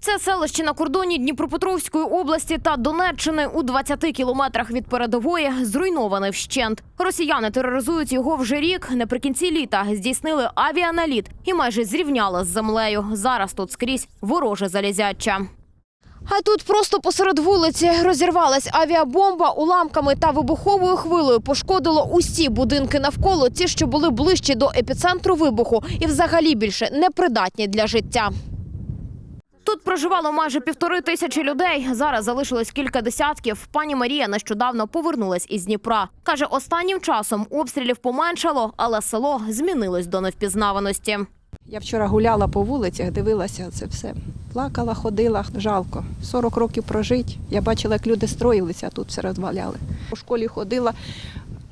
Це селище на кордоні Дніпропетровської області та Донеччини у 20 кілометрах від передової зруйноване вщент. Росіяни тероризують його вже рік. Наприкінці літа здійснили авіаналіт і майже зрівняли з землею. Зараз тут скрізь вороже залізяча. А тут просто посеред вулиці розірвалась авіабомба уламками та вибуховою хвилею пошкодило усі будинки навколо, ті, що були ближчі до епіцентру вибуху, і взагалі більше непридатні для життя. Тут проживало майже півтори тисячі людей. Зараз залишилось кілька десятків. Пані Марія нещодавно повернулась із Дніпра. каже, останнім часом обстрілів поменшало, але село змінилось до невпізнаваності. Я вчора гуляла по вулицях, дивилася це все. Плакала, ходила, жалко. 40 років прожить. Я бачила, як люди строїлися, а тут все розваляли. У школі ходила,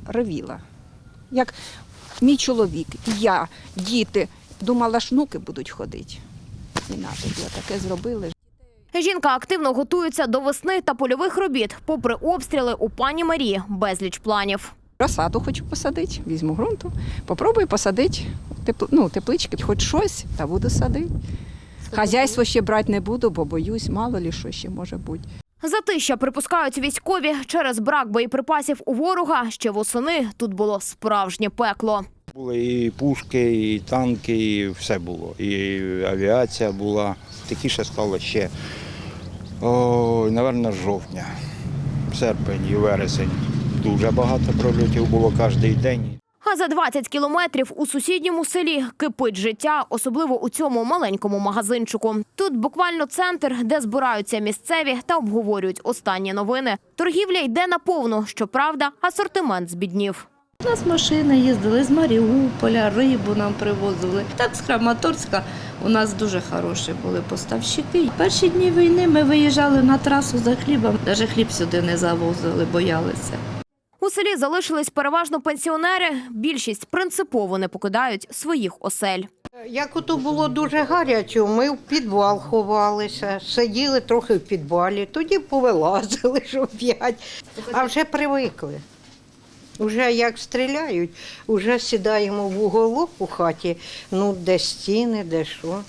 ревіла. Як мій чоловік, я, діти, думала, ж внуки будуть ходити. І на тобі таке зробили. Жінка активно готується до весни та польових робіт. Попри обстріли, у пані Марії безліч планів. Розсаду хочу посадити, візьму ґрунту, попробую посадити тепл... ну, теплички, хоч щось, та буду садити. Хазяйство ще брати не буду, бо боюсь, мало лі що ще може бути. Затища припускають військові через брак боєприпасів у ворога. Ще восени тут було справжнє пекло. Були і пушки, і танки, і все було. І авіація була. Тихіше стало ще, о, напевно, жовтня, серпень і вересень. Дуже багато прольотів було кожен день. А за 20 кілометрів у сусідньому селі кипить життя, особливо у цьому маленькому магазинчику. Тут буквально центр, де збираються місцеві та обговорюють останні новини. Торгівля йде наповну. Щоправда, асортимент збіднів. У нас машини їздили з Маріуполя, рибу нам привозили. Так, з Краматорська у нас дуже хороші були поставщики. Перші дні війни ми виїжджали на трасу за хлібом, навіть хліб сюди не завозили, боялися. У селі залишились переважно пенсіонери. Більшість принципово не покидають своїх осель. Як ото було дуже гаряче, ми в підвал ховалися, сиділи трохи в підвалі, тоді повилазили ж оп'ять, а вже привикли. Уже як стріляють, вже сідаємо в уголок у хаті, ну де стіни, де що.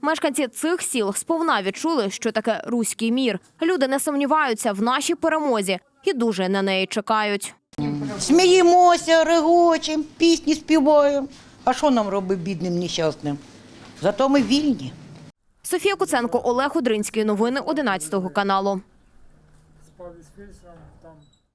Мешканці цих сіл сповна відчули, що таке руський мір. Люди не сумніваються в нашій перемозі і дуже на неї чекають. Сміємося, регочемо, пісні співаємо. А що нам робить бідним нещасним? Зато ми вільні. Софія Куценко, Олег Одринський. Новини 11 каналу. Спав із